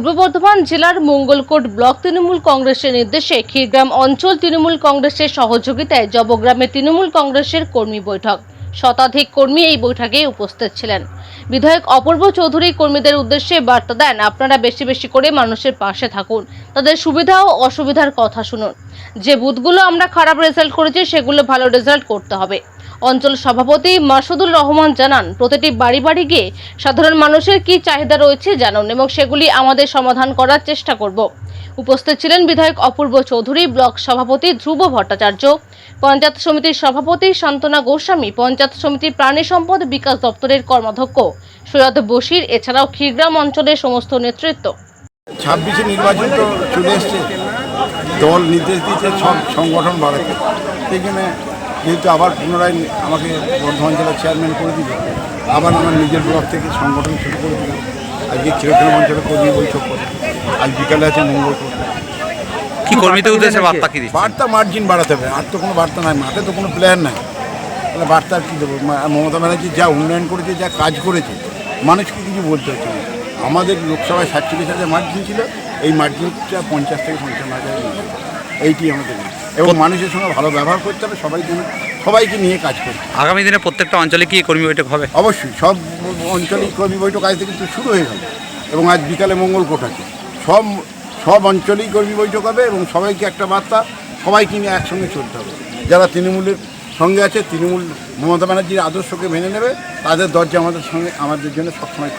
পূর্ব বর্ধমান জেলার মঙ্গলকোট ব্লক তৃণমূল কংগ্রেসের নির্দেশে ক্ষীরগ্রাম অঞ্চল তৃণমূল কংগ্রেসের সহযোগিতায় জবগ্রামে তৃণমূল কংগ্রেসের কর্মী বৈঠক। শতাধিক কর্মী এই বৈঠকে উপস্থিত ছিলেন। বিধায়ক অপূর্ব চৌধুরী কর্মীদের উদ্দেশ্যে বার্তা দেন, আপনারা বেশি বেশি করে মানুষের পাশে থাকুন। তাদের সুবিধা ও অসুবিধার কথা শুনুন। যে বুথগুলো আমরা খারাপ রেজাল্ট করেছি, সেগুলো ভালো রেজাল্ট করতে হবে। অঞ্চল সভাপতি মাসুদুর রহমান জানান, প্রতিটি বাড়ি বাড়ি গিয়ে সাধারণ মানুষের কি চাহিদা রয়েছে জানুন এবং সেগুলি আমাদের সমাধান করার চেষ্টা করব। উপস্থিত ছিলেন বিধায়ক অপূর্ব চৌধুরী, ব্লক সভাপতি ধ্রুব ভট্টাচার্য, পঞ্চায়েত সমিতির সভাপতি শান্তনা গোস্বামী, পঞ্চায়েত সমিতির প্রাণী সম্পদ বিকাশ দপ্তরের কর্মাধ্যক্ষ সৈয়দ বশির, এছাড়াও ক্ষীরগ্রাম অঞ্চলের সমস্ত নেতৃত্ব। ছাব্বিশে নির্বাচন তো চলে এসছে। দল নির্দেশ দিয়েছে সব সংগঠন বাড়াতে। জন্য যেহেতু আবার পুনরায় আমাকে বর্ধমান জেলার চেয়ারম্যান করে দিল আবার আমার নিজের ব্লক থেকে সংগঠন শুরু করে দিল। আজকে চিরগ্রাম অঞ্চলে কর্মী বৈঠক করে আজ বিকালে আছে মঙ্গল করতে কি কর্মীদের উদ্দেশ্যে বার্তা কি বার্তা মার্জিন বাড়াতে হবে। আর তো কোনো বার্তা নাই মাঠে তো কোনো প্ল্যান নাই। তাহলে বার্তা আর কী দেবো? মমতা ব্যানার্জি যা উন্নয়ন করেছে যা কাজ করেছে মানুষকে কিছু বলতে হচ্ছে না। আমাদের লোকসভায় সাতচল্লিশ হাজার মার্জিন ছিল এই মার্জিনটা পঞ্চাশ থেকে পঞ্চান্ন হাজার। এইটি আমাদের এবং মানুষের সঙ্গে ভালো ব্যবহার করতে হবে সবাই যেন সবাইকে নিয়ে কাজ করতে আগামী দিনে প্রত্যেকটা অঞ্চলে কি কর্মী বৈঠক হবে? অবশ্যই সব অঞ্চলিক কর্মী বৈঠক আজ থেকে কিন্তু শুরু হয়ে গেল এবং আজ বিকালে মঙ্গলকোট আছে। সব সব অঞ্চলেই কর্মী বৈঠক হবে এবং সবাইকে একটা বার্তা সবাইকে নিয়ে একসঙ্গে চলতে হবে। যারা তৃণমূলের সঙ্গে আছে তৃণমূল মমতা ব্যানার্জির আদর্শকে মেনে নেবে তাদের দরজা আমাদের সঙ্গে আমাদের জন্য সবসময়।